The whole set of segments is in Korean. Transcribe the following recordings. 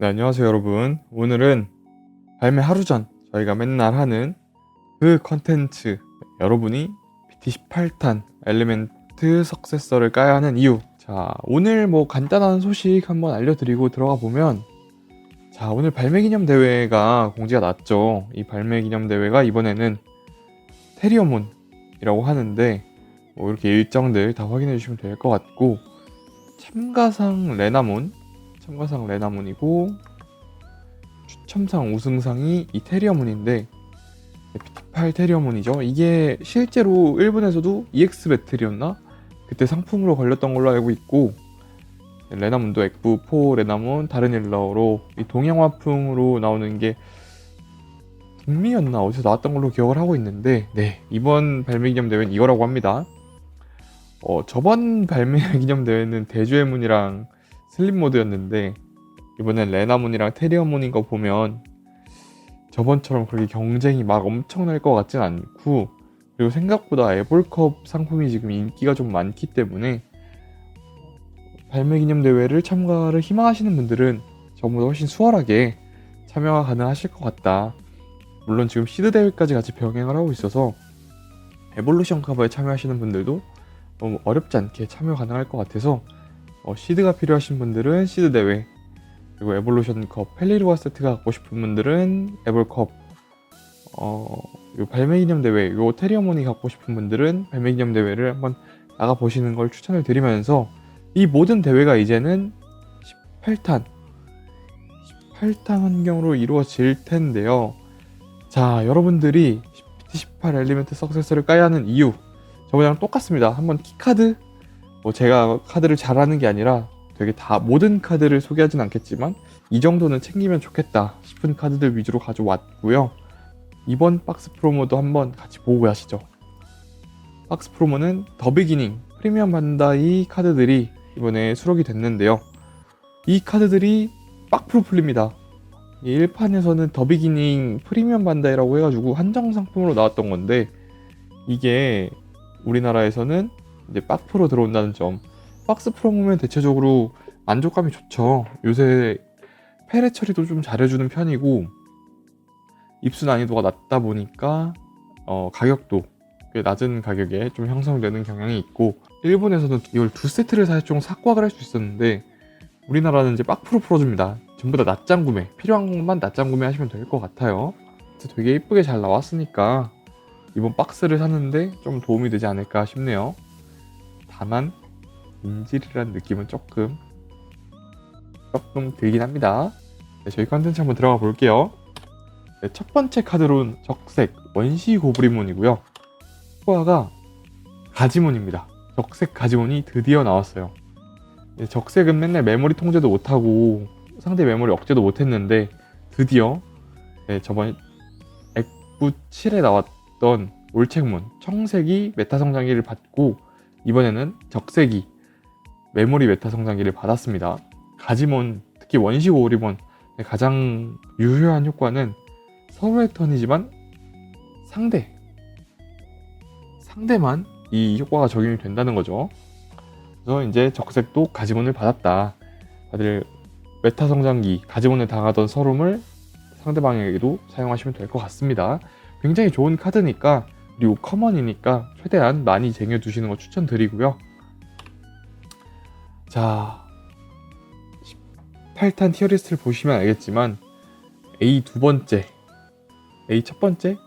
네, 안녕하세요, 여러분. 오늘은 발매 하루 전 저희가 맨날 하는 그 컨텐츠 여러분이 BT18탄 엘리멘트 석세서를 까야 하는 이유. 자, 오늘 뭐 간단한 소식 한번 알려드리고 들어가 보면 자, 오늘 발매 기념 대회가 공지가 났죠. 이 발매 기념 대회가 이번에는 테리어몬이라고 하는데 뭐 이렇게 일정들 다 확인해 주시면 될 것 같고 참가상 레나몬 참가상 레나문이고 추첨상 우승상이 이 테리어문인데 BT8 테리어문이죠. 이게 실제로 일본에서도 EX 배틀이었나? 그때 상품으로 걸렸던 걸로 알고 있고 레나문도 엑부 4 레나문 다른 일러로 이 동양화풍으로 나오는 게 북미였나 어디서 나왔던 걸로 기억을 하고 있는데 네 이번 발매 기념 대회는 이거라고 합니다. 어 저번 발매 기념 대회는 대주의 문이랑 슬립 모드였는데 이번엔 레나문이랑 테리어문인 거 보면 저번처럼 그렇게 경쟁이 막 엄청날 것 같진 않고 그리고 생각보다 애벌컵 상품이 지금 인기가 좀 많기 때문에 발매 기념 대회를 참가를 희망하시는 분들은 저보다 훨씬 수월하게 참여가 가능하실 것 같다. 물론 지금 시드 대회까지 같이 병행을 하고 있어서 에볼루션 커버에 참여하시는 분들도 너무 어렵지 않게 참여 가능할 것 같아서 어, 시드가 필요하신 분들은 시드 대회 그리고 에볼루션 컵 펠리르와 세트가 갖고 싶은 분들은 에볼컵 어, 요 발매 기념 대회 요 테리어모니 갖고 싶은 분들은 발매 기념 대회를 한번 나가 보시는 걸 추천을 드리면서 이 모든 대회가 이제는 18탄 18탄 환경으로 이루어질 텐데요. 자, 여러분들이 BT18 엘리멘트 석세스를 까야 하는 이유 저번이랑 똑같습니다. 한번 키카드 뭐 제가 카드를 잘하는 게 아니라 되게 다 모든 카드를 소개하진 않겠지만 이 정도는 챙기면 좋겠다 싶은 카드들 위주로 가져왔고요. 이번 박스 프로모도 한번 같이 보고 가시죠. 박스 프로모는 더 비기닝 프리미엄 반다이 카드들이 이번에 수록이 됐는데요. 이 카드들이 빡프로 풀립니다. 1판에서는 더 비기닝 프리미엄 반다이라고 해가지고 한정 상품으로 나왔던 건데 이게 우리나라에서는 이제 박프로 들어온다는 점. 박스 프로모면 대체적으로 만족감이 좋죠. 요새 페레 처리도 좀 잘해주는 편이고 입수 난이도가 낮다 보니까 어, 가격도 꽤 낮은 가격에 좀 형성되는 경향이 있고 일본에서는 이걸 두 세트를 좀 삭박을 할 수 있었는데 우리나라는 이제 빡프로 풀어줍니다. 전부 다 낮장 구매 필요한 것만 낮장 구매하시면 될 것 같아요. 되게 예쁘게 잘 나왔으니까 이번 박스를 샀는데 좀 도움이 되지 않을까 싶네요. 다만 인질이라는 느낌은 조금 조금 들긴 합니다. 네, 저희 컨텐츠 한번 들어가 볼게요. 네, 첫 번째 카드론 적색 원시 고브리몬이고요. 효과가 가지몬입니다. 적색 가지몬이 드디어 나왔어요. 네, 적색은 맨날 메모리 통제도 못하고 상대 메모리 억제도 못했는데 드디어 네, 저번 엑부 7에 나왔던 올책몬 청색이 메타 성장기를 받고 이번에는 적색이 메모리 메타 성장기를 받았습니다. 가지몬, 특히 원시 오리몬 가장 유효한 효과는 서로의 턴이지만 상대 상대만 이 효과가 적용이 된다는 거죠. 그래서 이제 적색도 가지몬을 받았다. 다들 메타 성장기 가지몬에 당하던 서름을 상대방에게도 사용하시면 될 것 같습니다. 굉장히 좋은 카드니까 그리고 커먼이니까 최대한 많이 쟁여두시는 거 추천드리고요. 자, 18탄 티어리스트를 보시면 알겠지만 A 두 번째, A 첫 번째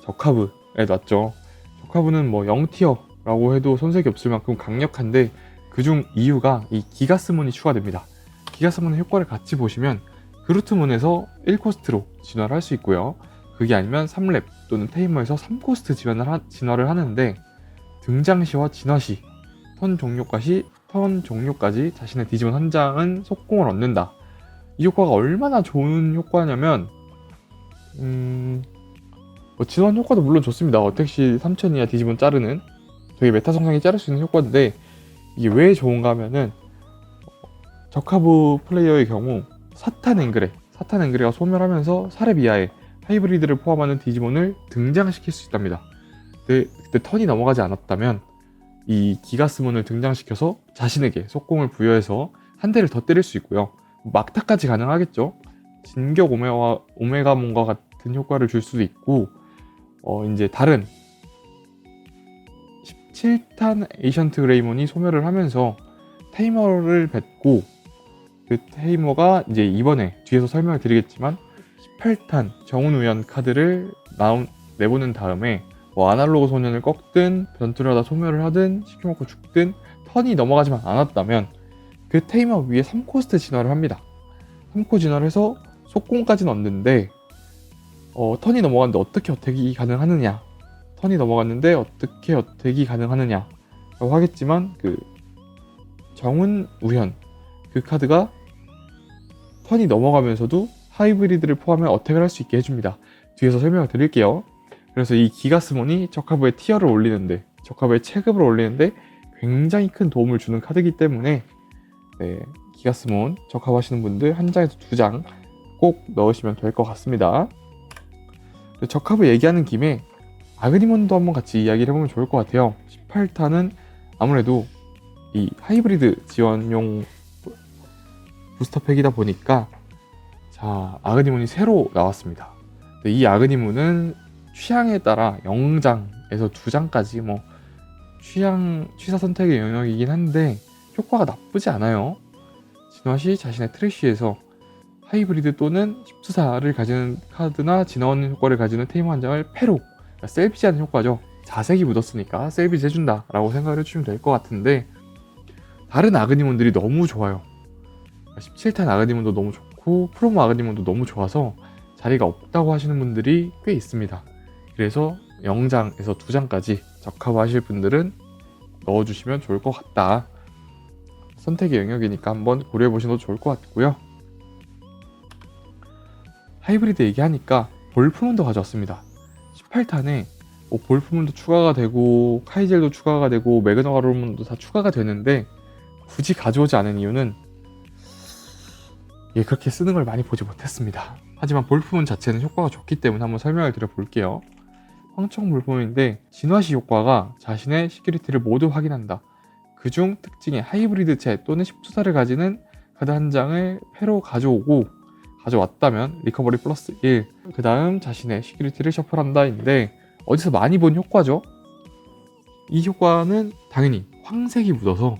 적하브에 놨죠. 적하브는 뭐 0티어라고 해도 손색이 없을 만큼 강력한데 그중 이유가 이 기가스몬이 추가됩니다. 기가스몬의 효과를 같이 보시면 그루트몬에서 1코스트로 진화를 할 수 있고요. 그게 아니면 3렙 또는 테이머에서 3코스트 진화를, 하, 진화를 하는데 등장 시와 진화 시, 턴 종료까지 턴 종료까지 자신의 디지몬 한 장은 속공을 얻는다. 이 효과가 얼마나 좋은 효과냐면 음, 뭐 진원 효과도 물론 좋습니다. 어택 시3000 이하 디지몬 자르는 되게 메타 성장이 자를 수 있는 효과인데 이게 왜 좋은가 하면은 적하부 플레이어의 경우 사탄 앵그레 사탄 앵그레가 소멸하면서 사렙 이하의 하이브리드를 포함하는 디지몬을 등장시킬 수 있답니다. 근데 그때 턴이 넘어가지 않았다면 이 기가스몬을 등장시켜서 자신에게 속공을 부여해서 한 대를 더 때릴 수 있고요. 막타까지 가능하겠죠. 진격 오메가, 오메가몬과 같은 효과를 줄 수도 있고, 어, 이제 다른 17탄 에이션트 그레이몬이 소멸을 하면서 테이머를 뱉고 그 테이머가 이제 이번에 뒤에서 설명을 드리겠지만 18탄 정운 우연 카드를 나온, 내보는 다음에 뭐 아날로그 소년을 꺾든 변투를 하다 소멸을 하든 시켜먹고 죽든 턴이 넘어가지만 않았다면 그 테이머 위에 3코스트 진화를 합니다. 3코 진화를 해서 속공까지 넣는데 어, 턴이 넘어갔는데 어떻게 어택이 가능하느냐 턴이 넘어갔는데 어떻게 어택이 가능하느냐 라고 하겠지만 그 정운 우현 그 카드가 턴이 넘어가면서도 하이브리드를 포함해 어택을 할 수 있게 해줍니다. 뒤에서 설명을 드릴게요. 그래서 이 기가스몬이 적합부의 티어를 올리는데 적합부의 체급을 올리는데 굉장히 큰 도움을 주는 카드이기 때문에 네, 기가스몬 적합하시는 분들 한 장에서 두 장 꼭 넣으시면 될 것 같습니다. 적합을 얘기하는 김에 아그리몬도 한번 같이 이야기를 해보면 좋을 것 같아요. 18탄은 아무래도 이 하이브리드 지원용 부스터팩이다 보니까 자 아그니문이 새로 나왔습니다. 이 아그니문은 취향에 따라 0장에서 2장까지 뭐 취향 취사 선택의 영역이긴 한데 효과가 나쁘지 않아요. 진화 시 자신의 트래쉬에서 하이브리드 또는 10투사를 가지는 카드나 진화원 효과를 가지는 테이머 한 장을 패로 그러니까 셀비지하는 효과죠. 자색이 묻었으니까 셀비지 해준다라고 생각을 해주시면 될 것 같은데 다른 아그니몬들이 너무 좋아요. 17탄 아그니몬도 너무 좋고 프로모 아그니몬도 너무 좋아서 자리가 없다고 하시는 분들이 꽤 있습니다. 그래서 0장에서 2장까지 적합 하실 분들은 넣어주시면 좋을 것 같다. 선택의 영역이니까 한번 고려해 보시는 것도 좋을 것 같고요. 하이브리드 얘기하니까 볼프문도 가져왔습니다. 18탄에 뭐 볼프문도 추가가 되고 카이젤도 추가가 되고 매그너가로문도 다 추가가 되는데 굳이 가져오지 않은 이유는 예, 그렇게 쓰는 걸 많이 보지 못했습니다. 하지만 볼품은 자체는 효과가 좋기 때문에 한번 설명을 드려볼게요. 황청 볼품인데 진화시 효과가 자신의 시큐리티를 모두 확인한다. 그중 특징의 하이브리드 체 또는 10투사를 가지는 카드 한 장을 패로 가져오고 가져왔다면 리커버리 플러스 1. 그 다음 자신의 시큐리티를 셔플한다인데 어디서 많이 본 효과죠? 이 효과는 당연히 황색이 묻어서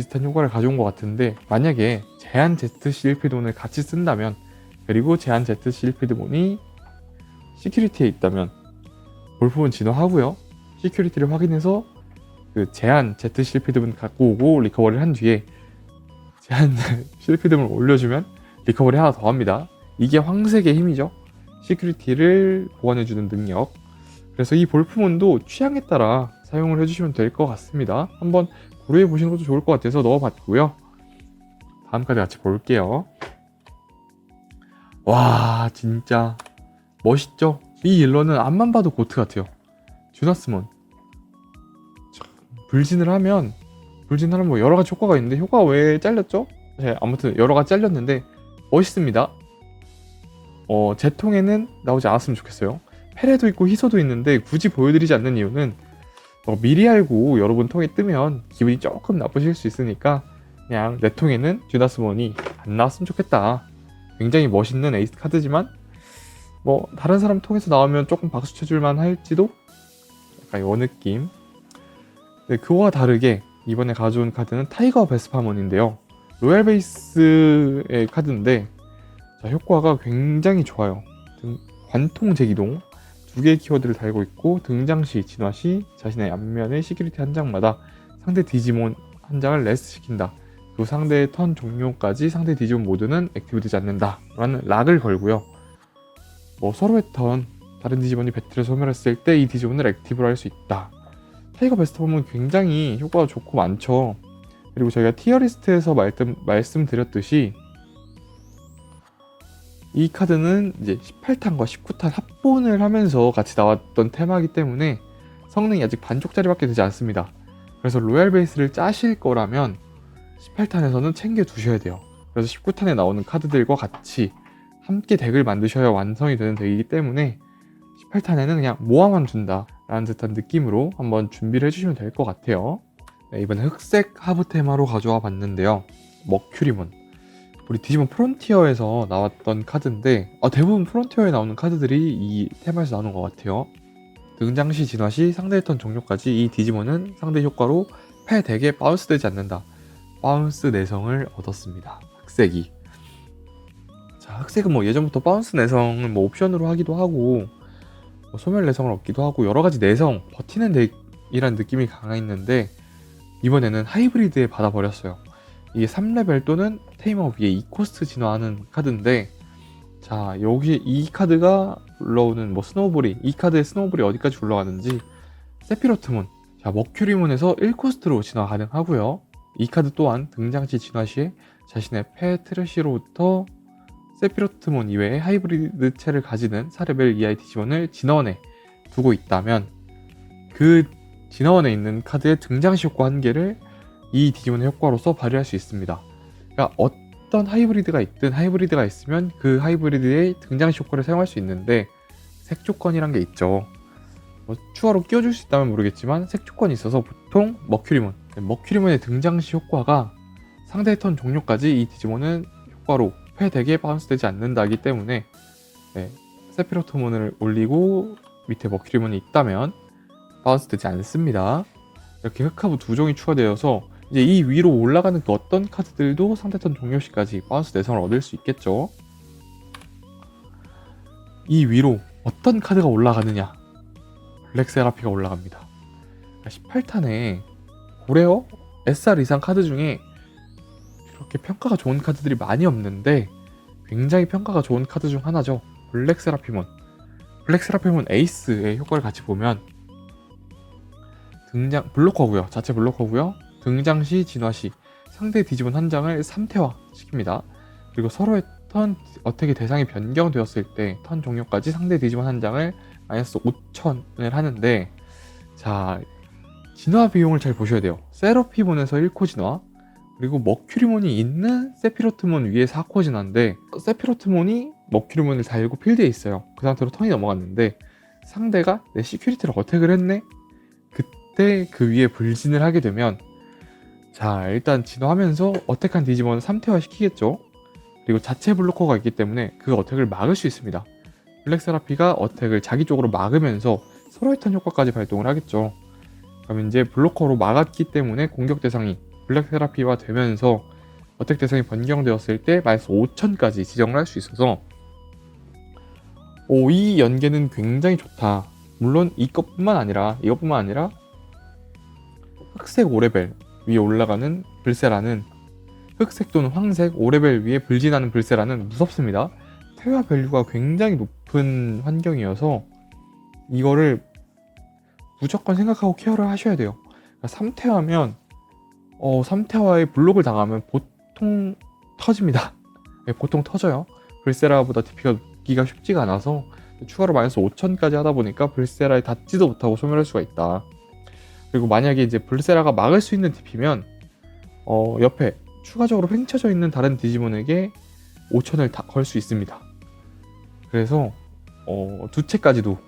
비슷한 효과를 가져온 것 같은데 만약에 제한 Z 실피돈을 같이 쓴다면 그리고 제한 Z 실피드몬이 시큐리티에 있다면 볼품은 진화하고요. 시큐리티를 확인해서 그 제한 Z 실피드몬 갖고 오고 리커버리를 한 뒤에 제한 실피드몬을 올려주면 리커버리 하나 더 합니다. 이게 황색의 힘이죠. 시큐리티를 보완해주는 능력. 그래서 이 볼품원도 취향에 따라 사용을 해주시면 될 것 같습니다. 한번 고려해 보시는 것도 좋을 것 같아서 넣어봤고요. 다음 카드 같이 볼게요. 와 진짜 멋있죠? 이 일러는 앞만 봐도 고트 같아요. 주나스몬 불진을 하면 불진하면 뭐 여러 가지 효과가 있는데 효과가 왜 잘렸죠? 네, 아무튼 여러 가지 잘렸는데 멋있습니다. 어, 제 통에는 나오지 않았으면 좋겠어요. 페레도 있고 희소도 있는데 굳이 보여드리지 않는 이유는 어, 미리 알고 여러분 통에 뜨면 기분이 조금 나쁘실 수 있으니까 그냥 내 통에는 듀나스몬이 안 나왔으면 좋겠다. 굉장히 멋있는 에이스 카드지만 뭐 다른 사람 통해서 나오면 조금 박수 쳐줄만 할지도 약간 이 느낌. 네, 그와 다르게 이번에 가져온 카드는 타이거 베스파몬인데요. 로얄 베이스의 카드인데 자, 효과가 굉장히 좋아요. 관통 재기동 두 개의 키워드를 달고 있고 등장 시, 진화 시 자신의 앞면의 시큐리티 한 장마다 상대 디지몬 한 장을 레스트 시킨다. 그 상대의 턴 종료까지 상대 디지몬 모드는 액티브되지 않는다. 라는 락을 걸고요. 뭐 서로의 턴, 다른 디지몬이 배틀을 소멸했을 때 이 디지몬을 액티브로 할 수 있다. 타이거 베스트 보면 굉장히 효과가 좋고 많죠. 그리고 저희가 티어리스트에서 말씀, 말씀드렸듯이 이 카드는 이제 18탄과 19탄 합본을 하면서 같이 나왔던 테마이기 때문에 성능이 아직 반쪽짜리밖에 되지 않습니다. 그래서 로얄 베이스를 짜실 거라면 18탄에서는 챙겨 두셔야 돼요. 그래서 19탄에 나오는 카드들과 같이 함께 덱을 만드셔야 완성이 되는 덱이기 때문에 18탄에는 그냥 모아만 준다 라는 듯한 느낌으로 한번 준비를 해주시면 될 것 같아요. 네, 이번에 흑색 하부 테마로 가져와 봤는데요. 머큐리몬 우리 디지몬 프론티어에서 나왔던 카드인데 아, 대부분 프론티어에 나오는 카드들이 이 테마에서 나오는 것 같아요. 등장 시 진화 시 상대의 턴 종료까지 이 디지몬은 상대 효과로 패 덱에 바운스 되지 않는다. 바운스 내성을 얻었습니다. 흑색이. 자, 흑색은 뭐 예전부터 바운스 내성을 뭐 옵션으로 하기도 하고 뭐 소멸 내성을 얻기도 하고 여러 가지 내성 버티는 덱이란 느낌이 강했는데 이번에는 하이브리드에 받아버렸어요. 이게 3레벨 또는 테이머 위에 2코스트 진화하는 카드인데 자 여기 이 카드가 올라오는 뭐 스노우볼이 이 카드의 스노우볼이 어디까지 올라가는지 세피로트문 자 머큐리문에서 1코스트로 진화 가능하고요 이 카드 또한 등장 시 진화 시에 자신의 패 트래시로부터 세피로트문 이외에 하이브리드 체를 가지는 4레벨 이하의 디지몬을 진화원에 두고 있다면 그 진화원에 있는 카드의 등장 시 효과 한 개를 이 디지몬의 효과로서 발휘할 수 있습니다. 그러니까 어떤 하이브리드가 있든 하이브리드가 있으면 그 하이브리드의 등장 시 효과를 사용할 수 있는데 색 조건이란 게 있죠. 뭐 추가로 끼워줄 수 있다면 모르겠지만 색 조건이 있어서 보통 머큐리몬, 머큐리몬의 등장 시 효과가 상대의 턴 종료까지 이 디지몬은 효과로 패 덱에 바운스되지 않는다기 때문에 네, 세피로토몬을 올리고 밑에 머큐리몬이 있다면 바운스되지 않습니다. 이렇게 흑하부 두 종이 추가되어서 이제 이 위로 올라가는 그 어떤 카드들도 상대턴 종료 시까지 바운스 내성을 얻을 수 있겠죠. 이 위로 어떤 카드가 올라가느냐? 블랙 세라피가 올라갑니다. 18탄에 고레어 SR 이상 카드 중에 이렇게 평가가 좋은 카드들이 많이 없는데 굉장히 평가가 좋은 카드 중 하나죠. 블랙 세라피몬. 블랙 세라피몬 에이스의 효과를 같이 보면 등장 블로커고요. 자체 블로커고요. 등장 시 진화 시 상대 디지몬 한 장을 3태화 시킵니다. 그리고 서로의 턴 어택의 대상이 변경되었을 때 턴 종료까지 상대 디지몬 한 장을 마이너스 5천을 하는데 자 진화 비용을 잘 보셔야 돼요. 세러피몬에서 1코 진화 그리고 머큐리몬이 있는 세피로트몬 위에 4코 진화인데 세피로트몬이 머큐리몬을 달고 필드에 있어요. 그 상태로 턴이 넘어갔는데 상대가 내 시큐리티를 어택을 했네? 그때 그 위에 불진을 하게 되면 자 일단 진화하면서 어택한 디지몬을 3태화 시키겠죠? 그리고 자체 블로커가 있기 때문에 그 어택을 막을 수 있습니다. 블랙 세라피가 어택을 자기 쪽으로 막으면서 서로의 턴 효과까지 발동을 하겠죠. 그럼 이제 블로커로 막았기 때문에 공격 대상이 블랙 세라피가 되면서 어택 대상이 변경되었을 때 마이너스 5000까지 지정을 할 수 있어서 오, 이 연계는 굉장히 좋다. 물론 이것뿐만 아니라 이것뿐만 아니라 흑색 5레벨 위에 올라가는 불세라는 흑색 또는 황색 5레벨 위에 불진하는 불세라는 무섭습니다. 퇴화 밸류가 굉장히 높은 환경이어서 이거를 무조건 생각하고 케어를 하셔야 돼요. 그러니까 3태화면 어, 3태화에 블록을 당하면 보통 터집니다. 네, 보통 터져요. 불세라보다 DP가 기가 쉽지가 않아서 추가로 마이너스 5천까지 하다 보니까 불세라에 닿지도 못하고 소멸할 수가 있다. 그리고 만약에 이제 불세라가 막을 수 있는 DP면 어, 옆에 추가적으로 횡쳐져 있는 다른 디지몬에게 5천을 걸수 있습니다. 그래서 어, 두 채까지도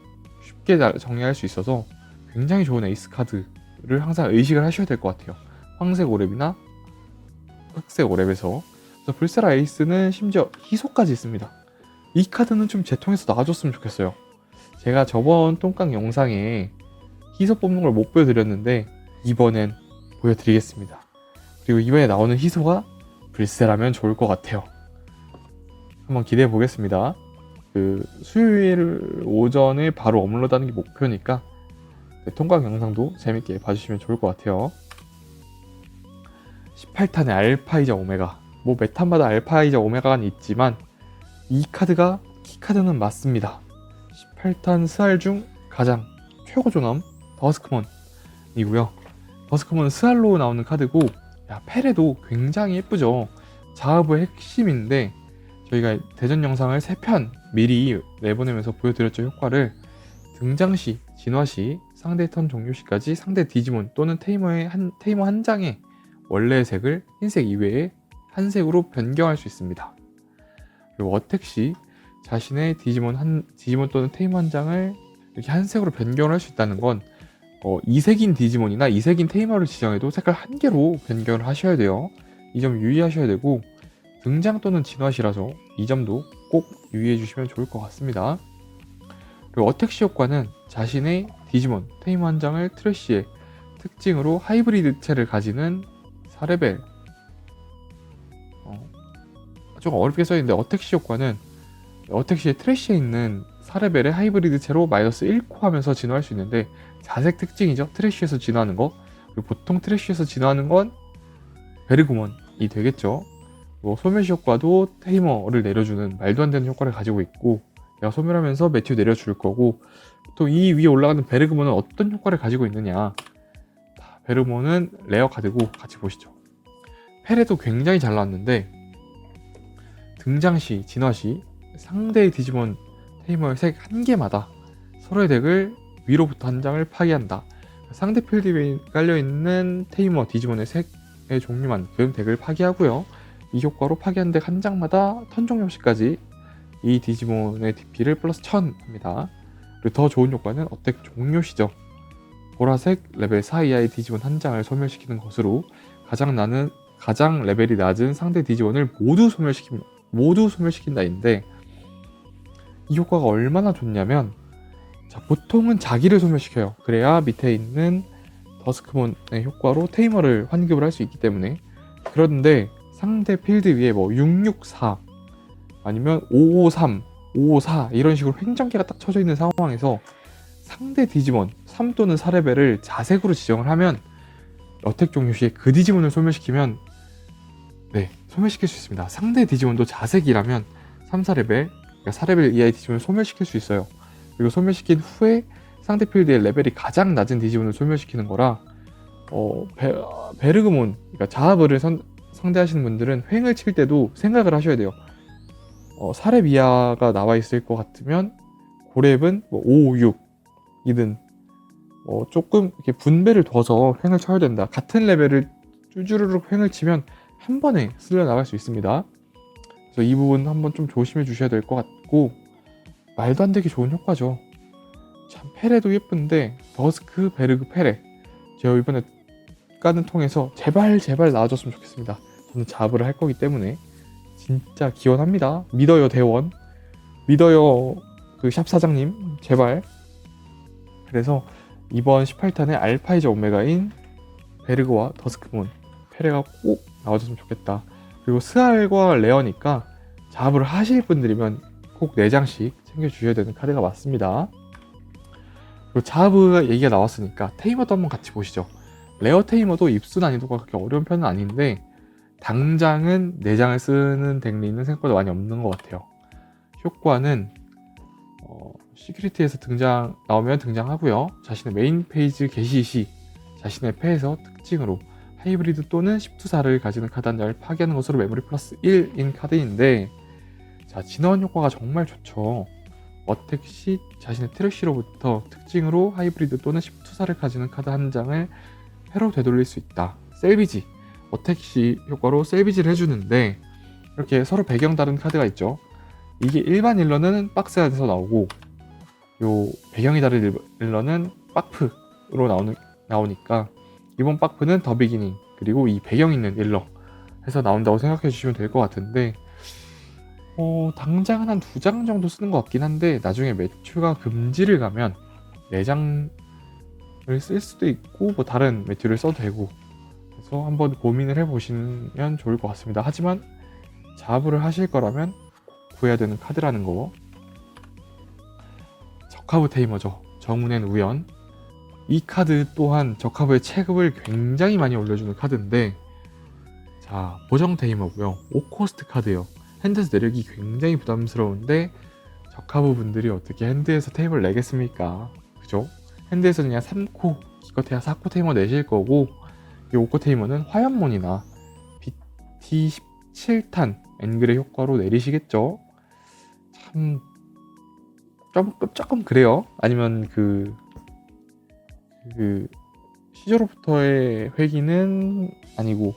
쉽게 정리할 수 있어서 굉장히 좋은 에이스 카드를 항상 의식을 하셔야 될 것 같아요. 황색 오랩이나 흑색 오랩에서 그래서 불세라 에이스는 심지어 희소까지 있습니다. 이 카드는 좀 제 통해서 나와줬으면 좋겠어요. 제가 저번 똥깡 영상에 희소 뽑는 걸 못 보여드렸는데 이번엔 보여드리겠습니다. 그리고 이번에 나오는 희소가 불세라면 좋을 것 같아요. 한번 기대해 보겠습니다. 그 수요일 오전에 바로 업로드하는 게 목표니까 통광 영상도 재밌게 봐주시면 좋을 것 같아요. 18탄의 알파이자 오메가 뭐 메탄마다 알파이자 오메가가 있지만 이 카드가 키카드는 맞습니다. 18탄 스알 중 가장 최고 존엄 버스크몬이고요. 버스크몬은 스알로 나오는 카드고 야, 페레도 굉장히 예쁘죠. 자하부의 핵심인데 저희가 대전 영상을 3편 미리 내보내면서 보여드렸죠 효과를 등장 시, 진화 시, 상대 턴 종료 시까지 상대 디지몬 또는 테이머의 한, 테이머 한 장의 원래의 색을 흰색 이외에 한 색으로 변경할 수 있습니다. 그리고 어택 시 자신의 디지몬 한 디지몬 또는 테이머 한 장을 이렇게 한 색으로 변경을 할 수 있다는 건 어, 이색인 디지몬이나 이색인 테이머를 지정해도 색깔 한 개로 변경을 하셔야 돼요. 이 점 유의하셔야 되고 등장 또는 진화시라서 이 점도 꼭 유의해 주시면 좋을 것 같습니다. 그리고 어택시 효과는 자신의 디지몬 테이머 한 장을 트래쉬의 특징으로 하이브리드체를 가지는 4레벨 어, 좀 어렵게 써있는데 어택시 효과는 어택시의 트래쉬에 있는 4레벨의 하이브리드체로 마이너스 1코 하면서 진화할 수 있는데 자색 특징이죠? 트래쉬에서 진화하는 거? 그리고 보통 트래쉬에서 진화하는 건 베르구먼이 되겠죠? 뭐 소멸시 효과도 테이머를 내려주는 말도 안 되는 효과를 가지고 있고 내가 소멸하면서 매튜 내려줄 거고 또 이 위에 올라가는 베르그몬은 어떤 효과를 가지고 있느냐? 자, 베르그몬은 레어 카드고 같이 보시죠. 페레도 굉장히 잘 나왔는데 등장 시, 진화 시 상대의 디지몬 테이머의 색 한 개마다 서로의 덱을 위로부터 한 장을 파괴한다 상대 필드에 깔려있는 테이머 디지몬의 색의 종류만큼 덱을 파괴하고요 이 효과로 파괴한 덱 한 장마다 턴 종료 시까지 이 디지몬의 DP를 플러스 1000 합니다. 그리고 더 좋은 효과는 어택 종료 시죠. 보라색 레벨 4 이하의 디지몬 한 장을 소멸시키는 것으로 가장 나는 가장 레벨이 낮은 상대 디지몬을 모두 소멸시킵 모두 소멸시킨다인데 이 효과가 얼마나 좋냐면 자, 보통은 자기를 소멸시켜요. 그래야 밑에 있는 더스크몬의 효과로 테이머를 환급을 할 수 있기 때문에 그런데 상대 필드 위에 뭐 664 아니면 553, 554 이런 식으로 횡전기가 딱 쳐져 있는 상황에서 상대 디지몬 3 또는 4레벨을 자색으로 지정을 하면 어택 종료 시에 그 디지몬을 소멸시키면 네 소멸시킬 수 있습니다. 상대 디지몬도 자색이라면 3, 4레벨 그러니까 4레벨 이하의 디지몬을 소멸시킬 수 있어요. 그리고 소멸시킨 후에 상대 필드의 레벨이 가장 낮은 디지몬을 소멸시키는 거라 어, 베, 베르그몬 그러니까 자하브를 선, 상대하시는 분들은 횡을 칠 때도 생각을 하셔야 돼요. 어, 4렙 이하가 나와 있을 것 같으면 고렙은 뭐 5, 6이든 뭐 조금 이렇게 분배를 둬서 횡을 쳐야 된다. 같은 레벨을 쭈주르륵 횡을 치면 한 번에 쓸려 나갈 수 있습니다. 그래서 이 부분 한번 좀 조심해 주셔야 될 것 같고 말도 안 되게 좋은 효과죠. 참 페레도 예쁜데 더스크 베르그 페레 제가 이번에 까는 통해서 제발 제발 나와줬으면 좋겠습니다. 저는 자부를 할 거기 때문에 진짜 기원합니다. 믿어요 대원, 믿어요 그 샵 사장님 제발. 그래서 이번 18탄의 알파이저 오메가인 베르그와 더스크몬 페레가 꼭 나와줬으면 좋겠다. 그리고 스알과 레어니까 자부를 하실 분들이면 꼭 4장씩 챙겨주셔야 되는 카드가 맞습니다. 그리고 자부 얘기가 나왔으니까 테이머도 한번 같이 보시죠. 레어 테이머도 입수 난이도가 그렇게 어려운 편은 아닌데 당장은 4장을 쓰는 덱리는 생각보다 많이 없는 것 같아요. 효과는 어, 시큐리티에서 등장 나오면 등장하고요. 자신의 메인 페이지 게시 시 자신의 패에서 특징으로 하이브리드 또는 10투사를 가지는 카드 한 장을 파괴하는 것으로 메모리 플러스 1인 카드인데 자 진화원 효과가 정말 좋죠. 어택 시 자신의 트랙시로부터 특징으로 하이브리드 또는 10투사를 가지는 카드 한 장을 회로 되돌릴 수 있다. 셀비지 어택 시 효과로 셀비지를 해주는데 이렇게 서로 배경 다른 카드가 있죠. 이게 일반 일러는 박스 안에서 나오고 요 배경이 다른 일러는 박프로 나오는 나오니까 이번 박프는 더 비기닝 그리고 이 배경 있는 일러 해서 나온다고 생각해 주시면 될 것 같은데 어, 당장은 한두장 정도 쓰는 것 같긴 한데 나중에 매튜가 금지를 가면 네 장을 쓸 수도 있고 뭐 다른 매튜를 써도 되고 그래서 한번 고민을 해보시면 좋을 것 같습니다. 하지만 자부를 하실 거라면 구해야 되는 카드라는 거 적하부 테이머죠. 정문엔 우연 이 카드 또한 적하부의 체급을 굉장히 많이 올려주는 카드인데 자 보정 테이머고요. 5코스트 카드예요. 핸드에서 내력이 굉장히 부담스러운데 적하부 분들이 어떻게 핸드에서 테이머를 내겠습니까? 그죠? 핸드에서 그냥 3코 기껏해야 4코 테이머 내실 거고 이 5코 테이머는 화염몬이나 BT17탄 엔그레 효과로 내리시겠죠? 참 조금, 조금 그래요. 아니면 그, 그 시저로부터의 회기는 아니고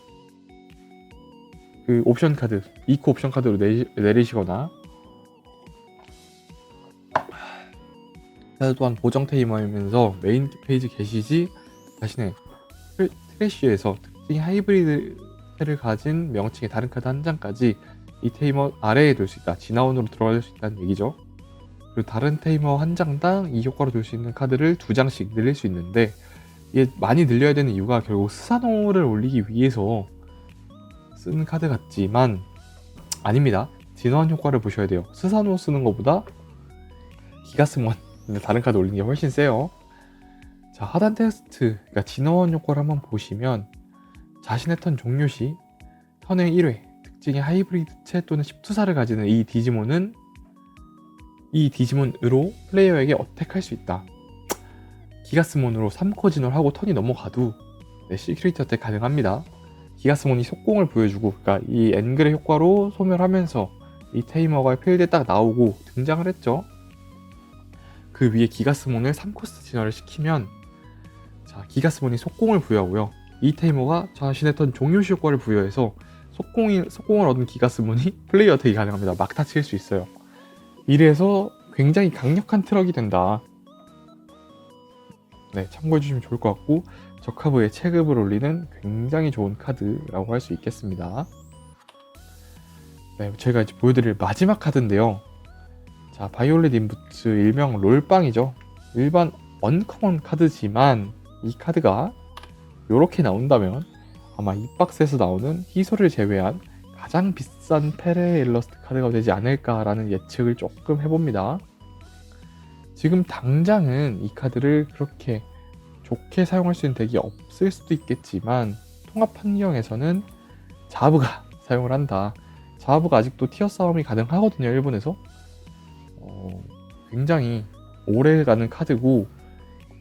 그 옵션 카드, 이코 옵션 카드로 내리, 내리시거나 또한 보정 테이머이면서 메인 페이지 게시지 자신의 트래쉬에서 특징 하이브리드를 가진 명칭의 다른 카드 한 장까지 이 테이머 아래에 둘 수 있다. 진화원으로 들어갈 수 있다는 얘기죠. 그리고 다른 테이머 한 장당 이 효과로 둘 수 있는 카드를 두 장씩 늘릴 수 있는데 이게 많이 늘려야 되는 이유가 결국 스사노를 올리기 위해서 쓰는 카드 같지만 아닙니다. 진화원 효과를 보셔야 돼요. 스사노 쓰는 것보다 기가스몬 다른 카드 올리는 게 훨씬 세요. 자 하단 텍스트 그러니까 진화원 효과를 한번 보시면 자신의 턴 종료 시 턴의 1회 특징의 하이브리드체 또는 10투사를 가지는 이 디지몬은 이 디지몬으로 플레이어에게 어택할 수 있다. 기가스몬으로 3코 진화를 하고 턴이 넘어가도 네, 시크릿 어택 가능합니다. 기가스몬이 속공을 보여주고 그러니까 이 앵글의 효과로 소멸하면서 이 테이머가 필드에 딱 나오고 등장을 했죠. 그 위에 기가스몬을 3코스 진화를 시키면 자 기가스몬이 속공을 부여하고요. 이 테이머가 자신의 턴 종료 시 효과를 부여해서 속공이, 속공을 얻은 기가스몬이 플레이 어택이 가능합니다. 막타 칠 수 있어요. 이래서 굉장히 강력한 트럭이 된다. 네, 참고해 주시면 좋을 것 같고 적합의 체급을 올리는 굉장히 좋은 카드라고 할 수 있겠습니다. 네, 제가 이제 보여드릴 마지막 카드인데요. 자, 바이올렛 인부츠 일명 롤빵이죠. 일반 언커먼 카드지만 이 카드가 이렇게 나온다면 아마 이 박스에서 나오는 희소를 제외한 가장 비싼 페레 일러스트 카드가 되지 않을까라는 예측을 조금 해봅니다. 지금 당장은 이 카드를 그렇게 좋게 사용할 수 있는 덱이 없을 수도 있겠지만 통합 환경에서는 자부가 사용을 한다. 자부가 아직도 티어 싸움이 가능하거든요, 일본에서. 어, 굉장히 오래 가는 카드고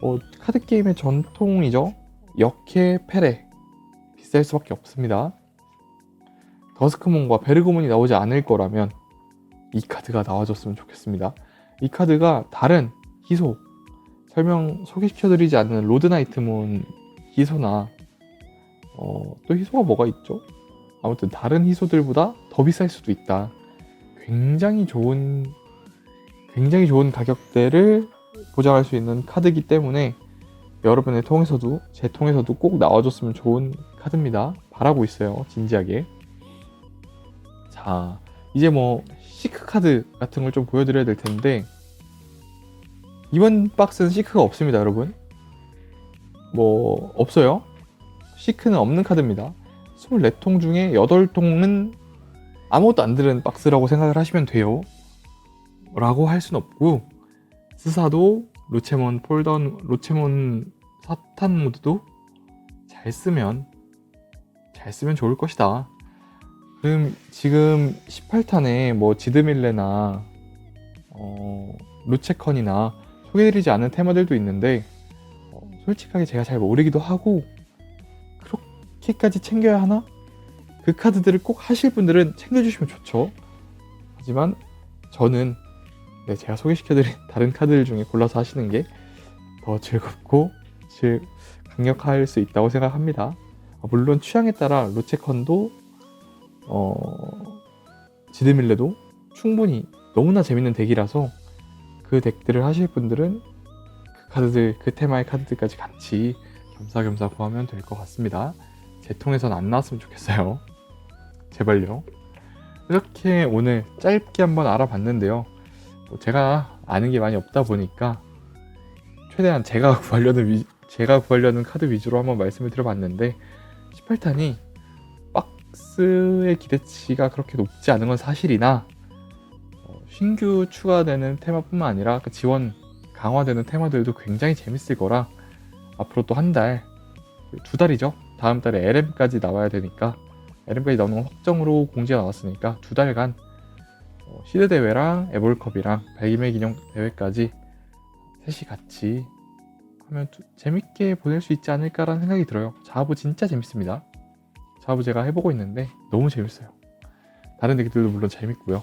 어, 카드 게임의 전통이죠. 역해 페레 비쌀 수밖에 없습니다. 더스크몬과 베르그몬이 나오지 않을 거라면 이 카드가 나와줬으면 좋겠습니다. 이 카드가 다른 희소 설명 소개시켜드리지 않는 로드나이트몬 희소나 어, 또 희소가 뭐가 있죠? 아무튼 다른 희소들보다 더 비쌀 수도 있다. 굉장히 좋은 굉장히 좋은 가격대를 보장할 수 있는 카드이기 때문에 여러분의 통해서도 제 통해서도 꼭 나와줬으면 좋은 카드입니다. 바라고 있어요. 진지하게. 자, 이제 뭐 시크 카드 같은 걸 좀 보여드려야 될 텐데 이번 박스는 시크가 없습니다, 여러분. 뭐 없어요. 시크는 없는 카드입니다. 24통 중에 8통은 아무것도 안 들은 박스라고 생각을 하시면 돼요. 라고 할 순 없고 스사도 로체몬 폴던 로체몬 사탄 모드도 잘 쓰면 잘 쓰면 좋을 것이다. 그럼 지금 18탄에 뭐 지드밀레나 어, 루체컨이나 소개해드리지 않은 테마들도 있는데 어, 솔직하게 제가 잘 모르기도 하고 그렇게까지 챙겨야 하나? 그 카드들을 꼭 하실 분들은 챙겨주시면 좋죠. 하지만 저는 네, 제가 소개시켜드린 다른 카드들 중에 골라서 하시는 게 더 즐겁고 질 강력할 수 있다고 생각합니다. 아, 물론 취향에 따라 로체컨도 어, 지드밀레도 충분히 너무나 재밌는 덱이라서 그 덱들을 하실 분들은 그 카드들 그 테마의 카드들까지 같이 겸사겸사 구하면 될 것 같습니다. 제 통해선 안 나왔으면 좋겠어요. 제발요. 이렇게 오늘 짧게 한번 알아봤는데요. 뭐 제가 아는 게 많이 없다 보니까 최대한 제가 구하려는 위, 제가 구하려는 카드 위주로 한번 말씀을 드려봤는데 18탄이 박스의 기대치가 그렇게 높지 않은 건 사실이나 어, 신규 추가되는 테마뿐만 아니라 그 지원 강화되는 테마들도 굉장히 재밌을 거라 앞으로 또 한 달, 두 달이죠. 다음 달에 LM까지 나와야 되니까 LM까지 나오는 건 확정으로 공지가 나왔으니까 두 달간 어, 시드 대회랑 에볼컵이랑 백임의 기념 대회까지 셋이 같이 하면 두- 재밌게 보낼 수 있지 않을까라는 생각이 들어요. 자부 진짜 재밌습니다. 자부 제가 해보고 있는데 너무 재밌어요. 다른 덱들도 물론 재밌고요.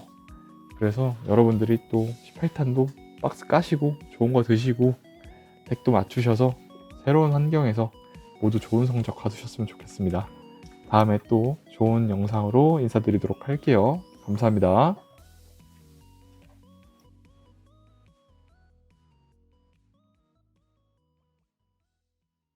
그래서 여러분들이 또 18탄도 박스 까시고 좋은 거 드시고 덱도 맞추셔서 새로운 환경에서 모두 좋은 성적 거두셨으면 좋겠습니다. 다음에 또 좋은 영상으로 인사드리도록 할게요. 감사합니다.